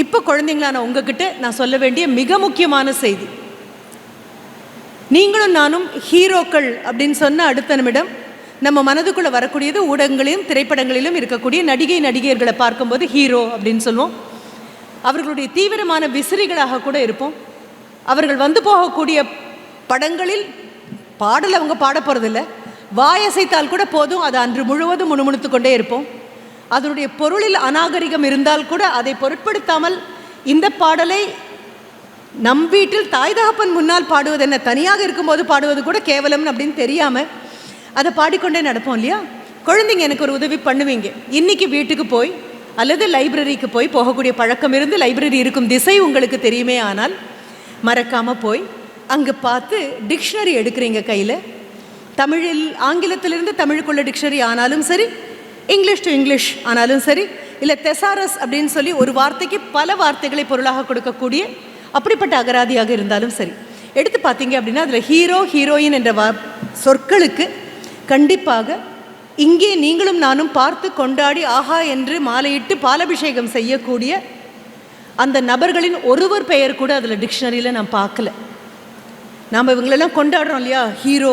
இப்போ குழந்தைங்களான உங்ககிட்ட நான் சொல்ல வேண்டிய மிக முக்கியமான செய்தி. நீங்களும் நானும் ஹீரோக்கள் அப்படின்னு சொன்ன அடுத்த நிமிடம் நம்ம மனதுக்குள்ளே வரக்கூடியது ஊடகங்களிலும் திரைப்படங்களிலும் இருக்கக்கூடிய நடிகை நடிகர்களை பார்க்கும்போது ஹீரோ அப்படின்னு சொல்லுவோம். அவர்களுடைய தீவிரமான விசிறிகளாக கூட இருப்போம். அவர்கள் வந்து போகக்கூடிய படங்களில் பாடல் அவங்க பாட போகிறதில்ல வாயசைத்தால் கூட போதும். அது அன்று முழுவதும் முணுமுணுத்து கொண்டே இருப்போம். அதனுடைய பொருளில் அநாகரிகம் இருந்தால் கூட அதை பொருட்படுத்தாமல் இந்த பாடலை நம் வீட்டில் தாய் தகப்பன் முன்னால் பாடுவது என்ன? தனியாக இருக்கும்போது பாடுவது கூட கேவலம் அப்படின்னு தெரியாமல் அதை பாடிக்கொண்டே நடப்போம் இல்லையா? குழந்தைங்க எனக்கு ஒரு உதவி பண்ணுவீங்க. இன்னைக்கு வீட்டுக்கு போய் அல்லது லைப்ரரிக்கு போய் போகக்கூடிய பழக்கம் இருந்து லைப்ரரி இருக்கும் திசை உங்களுக்கு தெரியுமே ஆனால் மறக்காமல் போய் அங்கே பார்த்து டிக்ஷனரி எடுக்கிறீங்க கையில். தமிழில் ஆங்கிலத்திலிருந்து தமிழுக்குள்ள டிக்ஷனரி ஆனாலும் சரி இங்கிலீஷ் டு இங்கிலீஷ் ஆனாலும் சரி இல்லை தெசாரஸ் அப்படின்னு சொல்லி ஒரு வார்த்தைக்கு பல வார்த்தைகளை பொருளாக கொடுக்கக்கூடிய அப்படிப்பட்ட அகராதியாக இருந்தாலும் சரி. எடுத்து பார்த்தீங்க அப்படின்னா அதில் ஹீரோ ஹீரோயின் என்ற வா சொற்களுக்கு கண்டிப்பாக இங்கே நீங்களும் நானும் பார்த்து கொண்டாடி ஆஹா என்று மாலையிட்டு பாலபிஷேகம் செய்யக்கூடிய அந்த நபர்களின் ஒருவர் பெயர் கூட அதில் டிக்ஷனரியில் நான் பார்க்கல. நாம் இவங்களெல்லாம் கொண்டாடுறோம் இல்லையா? ஹீரோ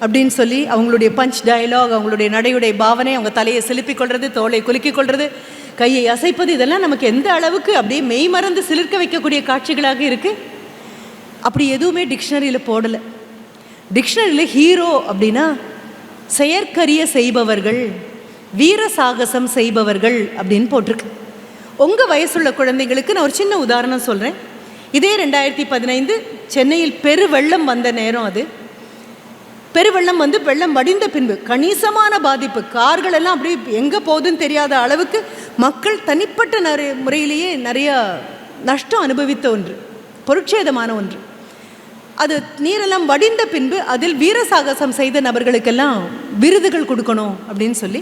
அப்படின்னு சொல்லி அவங்களுடைய பஞ்ச் டயலாக் அவங்களுடைய நடையுடைய பாவனை அவங்க தலையை செலுப்பிக் கொள்வது தோலை குலுக்கிக் கொள்வது கையை அசைப்பது இதெல்லாம் நமக்கு எந்த அளவுக்கு அப்படியே மெய் மறந்து சிலிர்க்க வைக்கக்கூடிய காட்சிகளாக இருக்குது அப்படி எதுவுமே டிக்ஷனரியில் போடலை. டிக்ஷனரியில் ஹீரோ அப்படின்னா செயற்கரிய செய்பவர்கள் வீர சாகசம் செய்பவர்கள் அப்படின்னு போட்டிருக்கு. உங்கள் வயசுள்ள குழந்தைங்களுக்கு நான் ஒரு சின்ன உதாரணம் சொல்கிறேன் இதே ரெண்டாயிரத்தி பதினைந்து சென்னையில் பெருவெள்ளம் வந்த நேரம் அது. பெருவெள்ளம் வந்து வெள்ளம் வடிந்த பின்பு கணிசமான பாதிப்பு. கார்கள் எல்லாம் அப்படியே எங்கே போகுதுன்னு தெரியாத அளவுக்கு மக்கள் தனிப்பட்ட நிறைய முறையிலேயே நிறைய நஷ்டம் அனுபவித்த ஒன்று பொருட்சேதமான ஒன்று. அது நீரெல்லாம் வடிந்த பின்பு அதில் வீர சாகசம் செய்த நபர்களுக்கெல்லாம் விருதுகள் கொடுக்கணும் அப்படின்னு சொல்லி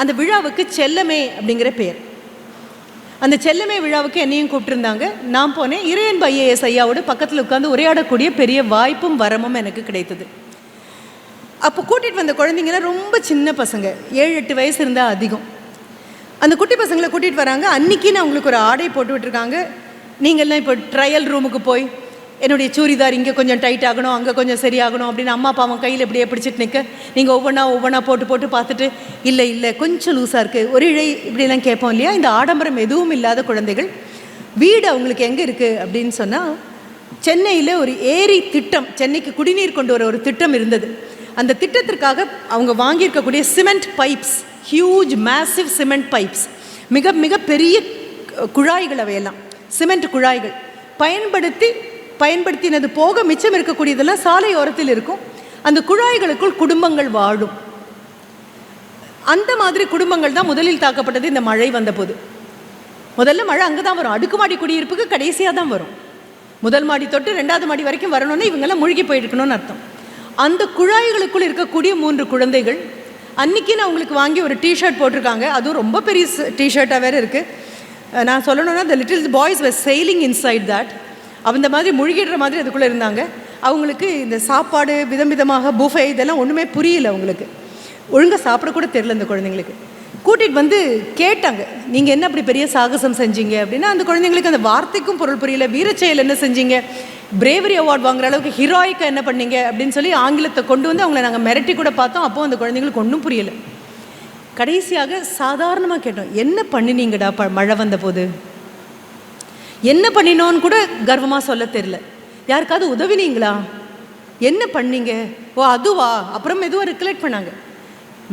அந்த விழாவுக்கு செல்லமே அப்படிங்கிற பெயர் அந்த செல்லமே விழாவுக்கு என்னையும் கூப்பிட்டுருந்தாங்க. நான் போனேன். இறையன்பு ஐஏஎஸ் ஐயாவோட பக்கத்தில் உட்காந்து உரையாடக்கூடிய பெரிய வாய்ப்பும் வரமும் எனக்கு கிடைத்தது. அப்போ கூட்டிகிட்டு வந்த குழந்தைங்கலாம் ரொம்ப சின்ன பசங்க. ஏழு எட்டு வயசு இருந்தால் அதிகம். அந்த குட்டி பசங்களை கூட்டிகிட்டு வராங்க. அன்றைக்கி நான் உங்களுக்கு ஒரு ஆடை போட்டு விட்டுருக்காங்க. நீங்கள்லாம் இப்போ ட்ரையல் ரூமுக்கு போய் என்னுடைய சூரிதார் இங்கே கொஞ்சம் டைட் ஆகணும் அங்கே கொஞ்சம் சரியாகணும் அப்படின்னு அம்மா அப்பா அவன் கையில் இப்படியே பிடிச்சிட்டு நிற்க நீங்கள் ஒவ்வொன்றா ஒவ்வொன்றா போட்டு போட்டு பார்த்துட்டு இல்லை இல்லை கொஞ்சம் லூஸாக இருக்குது ஒரு இழை இப்படிலாம் கேட்போம் இல்லையா? இந்த ஆடம்பரம் எதுவும் இல்லாத குழந்தைகள். வீடு அவங்களுக்கு எங்கே இருக்குது அப்படின்னு சொன்னால் சென்னையில் ஒரு ஏரி திட்டம் சென்னைக்கு குடிநீர் கொண்டு வர ஒரு திட்டம் இருந்தது. அந்த திட்டத்திற்காக அவங்க வாங்கியிருக்கக்கூடிய cement pipes huge massive cement pipes மிக மிக பெரிய குழாய்கள் அவையெல்லாம் சிமெண்ட் குழாய்கள். பயன்படுத்தி பயன்படுத்தினது போக மிச்சம் இருக்கக்கூடியதெல்லாம் சாலை ஓரத்தில் இருக்கும். அந்த குழாய்களுக்குள் குடும்பங்கள் வாழும். அந்த மாதிரி குடும்பங்கள் தான் முதலில் தாக்கப்பட்டது இந்த மழை வந்தபோது. முதல்ல மழை அங்கே தான் வரும் அடுக்குமாடி குடியிருப்புக்கு கடைசியாக தான் வரும். முதல் மாடி தொட்டு ரெண்டாவது மாடி வரைக்கும் வரணும்னு இவங்கெல்லாம் மூழ்கி போயிருக்கணும்னு அர்த்தம். அந்த குழாய்களுக்குள் இருக்கக்கூடிய மூன்று குழந்தைகள் அன்றைக்கி நான் உங்களுக்கு வாங்கி ஒரு டிஷர்ட் போட்டிருக்காங்க. அதுவும் ரொம்ப பெரிய டிஷர்ட்டாக வேறு இருக்குது நான் சொல்லணும்னா the little boys were sailing inside that அந்த மாதிரி முழுகிடுற மாதிரி அதுக்குள்ளே இருந்தாங்க. அவங்களுக்கு இந்த சாப்பாடு விதம் விதமாக புஃபே இதெல்லாம் ஒன்றுமே புரியல அவங்களுக்கு. ஒழுங்காக சாப்பிடக்கூட தெரில இந்த குழந்தைங்களுக்கு. கூட்டிகிட்டு வந்து கேட்டாங்க நீங்கள் என்ன அப்படி பெரிய சாகசம் செஞ்சீங்க? அப்படின்னா அந்த குழந்தைங்களுக்கு அந்த வார்த்தைக்கும் பொருள் புரியல. வீரச்செயல் என்ன செஞ்சீங்க? பிரேவரி அவார்ட் வாங்குற அளவுக்கு ஹீரோயிக்காக என்ன பண்ணீங்க அப்படின்னு சொல்லி ஆங்கிலத்தை கொண்டு வந்து அவங்கள நாங்கள் மிரட்டி கூட பார்த்தோம். அப்போ அந்த குழந்தைங்களுக்கு ஒன்றும் புரியல. கடைசியாக சாதாரணமாக கேட்டோம் என்ன பண்ணினீங்கடா ப மழை வந்த போது என்ன பண்ணினோன்னு கூட கர்வமாக சொல்ல தெரில யாருக்காவது உதவினீங்களா? என்ன பண்ணீங்க? ஓ அதுவா? அப்புறம் எதுவும் ரிகலெக்ட் பண்ணாங்க.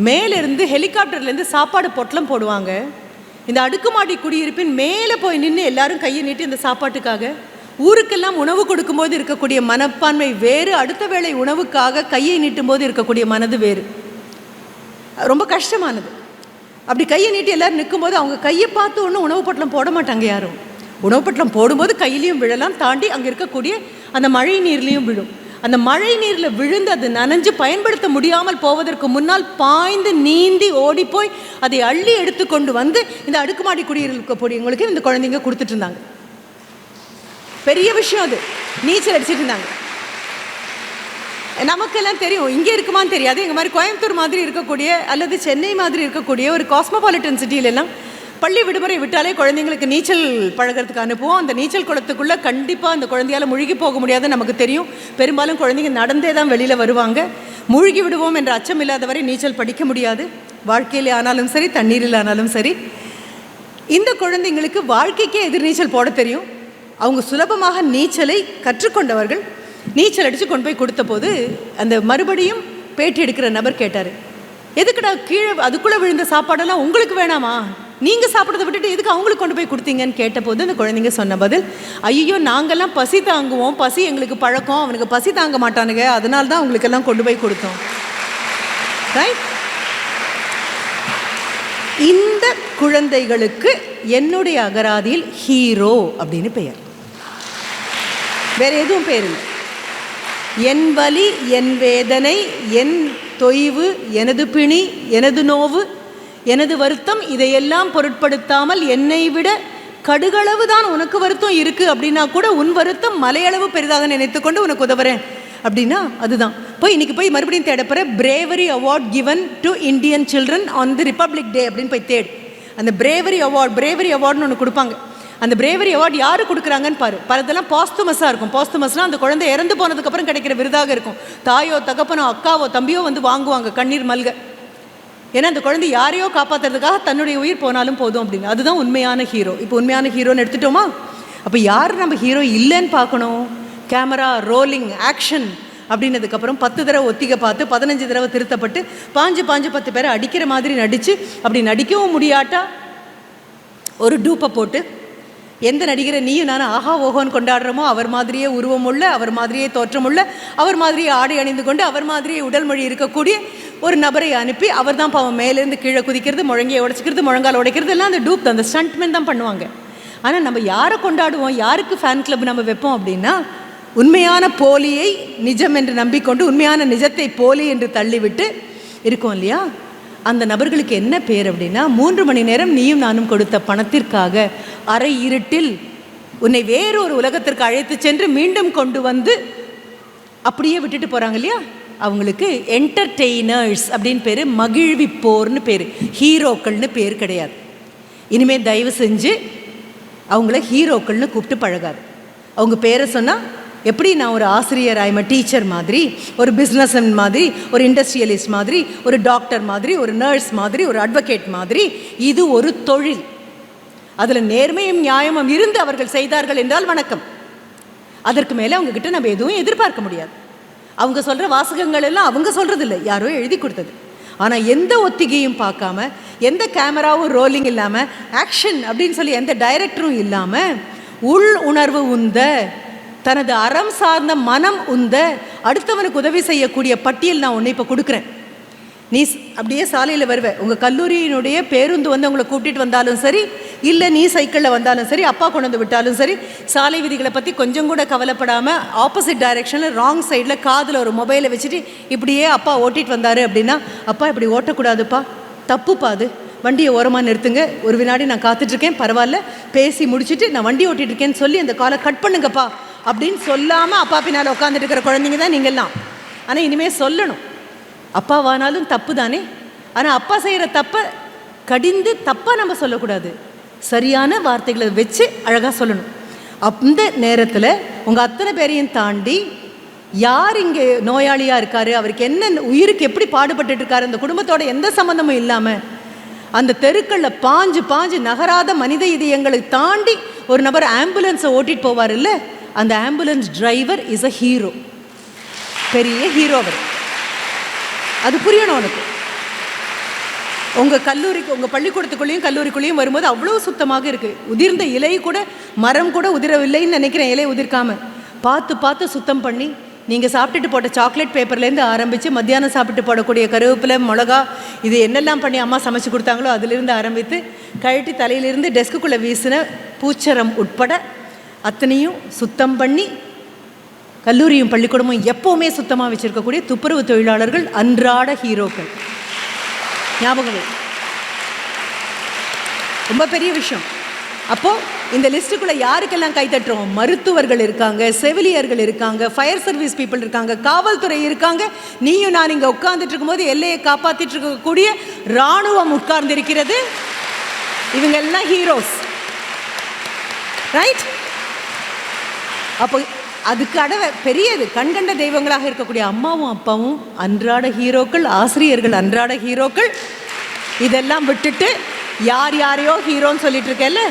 மேலேருந்து ஹெலிகாப்டர்லேருந்து சாப்பாடு பொட்டலம் போடுவாங்க. இந்த அடுக்குமாடி குடியிருப்பின் மேலே போய் நின்று எல்லாரும் கையை நீட்டி இந்த சாப்பாட்டுக்காக ஊருக்கெல்லாம் உணவு கொடுக்கும்போது இருக்கக்கூடிய மனப்பான்மை வேறு அடுத்த வேளை உணவுக்காக கையை நீட்டும் போது இருக்கக்கூடிய மனது வேறு. ரொம்ப கஷ்டமானது. அப்படி கையை நீட்டி எல்லோரும் நிற்கும்போது அவங்க கையை பார்த்து ஒன்றும் உணவு பொட்டலம் போட மாட்டாங்க யாரும். உணவு பொட்டலம் போடும்போது கையிலையும் விழலாம் தாண்டி அங்கே இருக்கக்கூடிய அந்த மழை நீர்லேயும் விழும். அந்த மழை நீரில் விழுந்து அது நனைஞ்சு பயன்படுத்த முடியாமல் போவதற்கு முன்னால் பாய்ந்து நீந்தி ஓடிப்போய் அதை அள்ளி எடுத்து கொண்டு வந்து இந்த அடுக்குமாடி குடியிருக்கக்கூடியவங்களுக்கு இந்த குழந்தைங்க கொடுத்துட்டு இருந்தாங்க. பெரிய விஷயம் அது. நீச்சல் அடிச்சிட்டு இருந்தாங்க. நமக்கெல்லாம் தெரியும் இங்கே இருக்குமான்னு தெரியாது. எங்கள் மாதிரி கோயம்புத்தூர் மாதிரி இருக்கக்கூடிய அல்லது சென்னை மாதிரி இருக்கக்கூடிய ஒரு காஸ்மோபாலிட்டன் சிட்டியிலெல்லாம் பள்ளி விடுமுறை விட்டாலே குழந்தைங்களுக்கு நீச்சல் பழகிறதுக்கு அனுப்புவோம். அந்த நீச்சல் குளத்துக்குள்ளே கண்டிப்பாக அந்த குழந்தையால் முழுகி போக முடியாது நமக்கு தெரியும். பெரும்பாலும் குழந்தைங்க நடந்தே தான் வெளியில் வருவாங்க. முழுகி விடுவோம் என்ற அச்சம் இல்லாதவரை நீச்சல் படிக்க முடியாது. வாழ்க்கையிலே ஆனாலும் சரி தண்ணீரில் ஆனாலும் சரி. இந்த குழந்தைங்களுக்கு வாழ்க்கைக்கே எதிர்நீச்சல் போட தெரியும். அவங்க சுலபமாக நீச்சலை கற்றுக்கொண்டவர்கள். நீச்சல் அடித்து கொண்டு போய் கொடுத்த போது அந்த மறுபடியும் பேட்டி எடுக்கிற நபர் கேட்டார். எதுக்குடா கீழே அதுக்குள்ளே விழுந்த சாப்பாடெல்லாம் உங்களுக்கு வேணாமா? நீங்கள் சாப்பிட்றத விட்டுட்டு எதுக்கு அவங்களுக்கு கொண்டு போய் கொடுத்தீங்கன்னு கேட்டபோது அந்த குழந்தைங்க சொன்ன பதில் ஐயோ நாங்கள்லாம் பசி தாங்குவோம். பசி எங்களுக்கு பழக்கம். அவனுக்கு பசி தாங்க மாட்டானுங்க. அதனால தான் அவங்களுக்கெல்லாம் கொண்டு போய் கொடுத்தோம். ரைட் இந்த குழந்தைகளுக்கு என்னுடைய அகராதியில் ஹீரோ அப்படின்னு பெயர். வேற எதுவும் பேர் இல்லை. என் வலி என் வேதனை என் தொய்வு எனது பிணி எனது நோவு எனது வருத்தம் இதையெல்லாம் பொருட்படுத்தாமல் என்னை விட கடுகளவு தான் உனக்கு வருத்தம் இருக்குது அப்படின்னா கூட உன் வருத்தம் மலையளவு பெரிதாக நினைத்துக்கொண்டு உனக்கு உதவுறேன். அப்படின்னா அதுதான். போய் இன்னைக்கு போய் மறுபடியும் தேடப்போற bravery award given to Indian children on the Republic Day அப்படின்னு போய் தேடு. அந்த பிரேவரி அவார்ட் பிரேவரி அவார்டுன்னு ஒன்று கொடுப்பாங்க. அந்த பிரேவரி அவார்டு யார் கொடுக்குறாங்கன்னு பாரு. பலதெல்லாம் பாஸ்துமஸாக இருக்கும். பாஸ்துமஸ்னால் அந்த குழந்தை இறந்து போனதுக்கப்புறம் கிடைக்கிற விருதாக இருக்கும். தாயோ தகப்பனோ அக்காவோ தம்பியோ வந்து வாங்குவாங்க கண்ணீர் மல்க. ஏன்னா அந்த குழந்தை யாரையோ காப்பாற்றுறதுக்காக தன்னுடைய உயிர் போனாலும் போதும் அப்படின்னு. அதுதான் உண்மையான ஹீரோ இப்போ உண்மையான ஹீரோன்னு எடுத்துட்டோமா? அப்போ யார் நம்ம ஹீரோ இல்லைன்னு பார்க்கணும்? கேமரா ரோலிங் ஆக்ஷன் அப்படின்னதுக்கப்புறம் பத்து தடவை ஒத்திகை பார்த்து பதினஞ்சு தடவை திருத்தப்பட்டு பாஞ்சு பாஞ்சு பத்து பேரை அடிக்கிற மாதிரி நடித்து அப்படி நடிக்கவும் முடியாட்டா? ஒரு டூப்பை போட்டு எந்த நடிகரை நீயும் நானும் ஆஹா ஓஹோன்னு கொண்டாடுறோமோ அவர் மாதிரியே உருவமுள்ள அவர் மாதிரியே தோற்றமுள்ள அவர் மாதிரியே ஆடை அணிந்து கொண்டு அவர் மாதிரியே உடல் மொழி இருக்கக்கூடிய ஒரு நபரை அனுப்பி அவர் தான் பாவம் மேலேருந்து கீழே குதிக்கிறது முழங்கையை உடைச்சிக்கிறது முழங்கால் உடைக்கிறது எல்லாம் அந்த டூப் தான் அந்த ஸ்டண்ட்மென் தான் பண்ணுவாங்க. ஆனால் நம்ம யாரை கொண்டாடுவோம் யாருக்கு ஃபேன் கிளப் நம்ம வைப்போம் அப்படின்னா உண்மையான போலியை நிஜம் என்று நம்பிக்கொண்டு உண்மையான நிஜத்தை போலி என்று தள்ளிவிட்டு இருக்கோம் இல்லையா? அந்த நபர்களுக்கு என்ன பேர் அப்படின்னா மூன்று மணி நேரம் நீயும் நானும் கொடுத்த பணத்திற்காக அரை இருட்டில் உன்னை வேறொரு உலகத்திற்கு அழைத்து சென்று மீண்டும் கொண்டு வந்து அப்படியே விட்டுட்டு போகிறாங்க இல்லையா? அவங்களுக்கு என்டர்டெய்னர்ஸ் அப்படின்னு பேர் மகிழ்விப்போர்னு பேர் ஹீரோக்கள்னு பேர் கிடையாது. இனிமேல் தயவு செஞ்சு அவங்கள ஹீரோக்கள்னு கூப்பிட்டு பழகாது. அவங்க பேரை சொன்னால் எப்படி நான் ஒரு ஆசிரியர் ஆயிம டீச்சர் மாதிரி ஒரு பிஸ்னஸ் மாதிரி ஒரு இண்டஸ்ட்ரியலிஸ்ட் மாதிரி ஒரு டாக்டர் மாதிரி ஒரு நர்ஸ் மாதிரி ஒரு அட்வொகேட் மாதிரி இது ஒரு தொழில். அதில் நேர்மையும் நியாயமும் இருந்து அவர்கள் செய்தார்கள் என்றால் வணக்கம். அதற்கு மேலே அவங்கக்கிட்ட நம்ம எதுவும் எதிர்பார்க்க முடியாது. அவங்க சொல்கிற வாசகங்கள் எல்லாம் அவங்க சொல்கிறது இல்லை யாரோ எழுதி கொடுத்தது. ஆனால் எந்த ஒத்திகையும் பார்க்காம எந்த கேமராவும் ரோலிங் இல்லாமல் ஆக்ஷன் அப்படின்னு சொல்லி எந்த டைரக்டரும் இல்லாமல் உள் உணர்வு உந்த தனது அறம் சார்ந்த மனம் உந்த அடுத்தவனுக்கு உதவி செய்யக்கூடிய பட்டியல் நான் உன்னை இப்போ கொடுக்குறேன். நீ அப்படியே சாலையில் வருவ. உங்கள் கல்லூரியினுடைய பேருந்து வந்து உங்களை கூட்டிகிட்டு வந்தாலும் சரி இல்லை நீ சைக்கிளில் வந்தாலும் சரி அப்பா கொண்டு வந்து விட்டாலும் சரி சாலை விதிகளை பற்றி கொஞ்சம் கூட கவலைப்படாமல் ஆப்போசிட் டைரெக்ஷனில் ராங் சைடில் காதில் ஒரு மொபைலை வச்சுட்டு இப்படியே அப்பா ஓட்டிட்டு வந்தார் அப்படின்னா அப்பா இப்படி ஓட்டக்கூடாதுப்பா. தப்புப்பா அது. வண்டியை ஓரமாக நிறுத்துங்க. ஒரு வினாடி நான் காத்துட்ருக்கேன் பரவாயில்ல. பேசி முடிச்சுட்டு நான் வண்டி ஓட்டிகிட்டு இருக்கேன்னு சொல்லி அந்த காலை கட் பண்ணுங்கப்பா. அப்படின்னு சொல்லாமல் அப்பா பின்னால் உட்காந்துட்டு இருக்கிற குழந்தைங்க தான் நீங்கள்லாம். ஆனால் இனிமேல் சொல்லணும். அப்பாவானாலும் தப்பு தானே ஆனால் அப்பா செய்கிற தப்பை கடிந்து தப்பாக நம்ம சொல்லக்கூடாது. சரியான வார்த்தைகளை வச்சு அழகாக சொல்லணும். அந்த நேரத்தில் உங்கள் அத்தனை பேரையும் தாண்டி யார் இங்கே நோயாளியாக இருக்காரு? அவருக்கு என்ன உயிருக்கு எப்படி பாடுபட்டு இருக்காரு? அந்த குடும்பத்தோட எந்த சம்மந்தமும் இல்லாமல் அந்த தெருக்களில் பாஞ்சு பாஞ்சு நகராத மனித இதயங்களை தாண்டி ஒரு நபர் ஆம்புலன்ஸை ஓட்டிகிட்டு போவார் இல்லை அந்த ambulance driver is a hero பெரிய ஹீரோ அவர். அது புரியணும் உனக்கு. உங்கள் கல்லூரிக்கு உங்கள் பள்ளிக்கூடத்துக்குள்ளேயும் கல்லூரிக்குள்ளேயும் வரும்போது அவ்வளோ சுத்தமாக இருக்குது உதிர்ந்த இலை கூட மரம் கூட உதிரவில்லைன்னு நினைக்கிறேன் இலை உதிர்க்காமல் பார்த்து பார்த்து சுத்தம் பண்ணி நீங்கள் சாப்பிட்டுட்டு போட்ட சாக்லேட் பேப்பர்லேருந்து ஆரம்பித்து மத்தியானம் சாப்பிட்டு போடக்கூடிய கருவேப்பிலை மிளகா இது என்னெல்லாம் பண்ணி அம்மா சமைச்சு கொடுத்தாங்களோ அதிலிருந்து ஆரம்பித்து கழட்டி தலையிலிருந்து டெஸ்க்குள்ளே வீசின பூச்சரம் உட்பட அத்தனையும் சுத்தம் பண்ணி கல்லூரியும் பள்ளிக்கூடமும் எப்போவுமே சுத்தமாக வச்சுருக்கக்கூடிய துப்புரவு தொழிலாளர்கள் அன்றாட ஹீரோக்கள். ஞாபகம் ரொம்ப பெரிய விஷயம். அப்போது இந்த லிஸ்ட்டுக்குள்ளே யாருக்கெல்லாம் கைத்தட்டுறோம் மருத்துவர்கள் இருக்காங்க செவிலியர்கள் இருக்காங்க ஃபயர் சர்வீஸ் பீப்புள் இருக்காங்க காவல்துறை இருக்காங்க. நீயும் நான் இங்கே உட்கார்ந்துட்டு இருக்கும்போது எல்லையை காப்பாற்றிட்டு இருக்கக்கூடிய இராணுவம் உட்கார்ந்திருக்கிறது. இவங்க எல்லாம் ஹீரோஸ் ரைட் அப்போ அதுக்கு அடவை பெரியது கண்கண்ட தெய்வங்களாக இருக்கக்கூடிய அம்மாவும் அப்பாவும் அன்றாட ஹீரோக்கள் ஆசிரியர்கள் அன்றாட ஹீரோக்கள் இதெல்லாம் விட்டுட்டு யார் யாரையோ ஹீரோன்னு சொல்லிட்டு இருக்கேல்ல?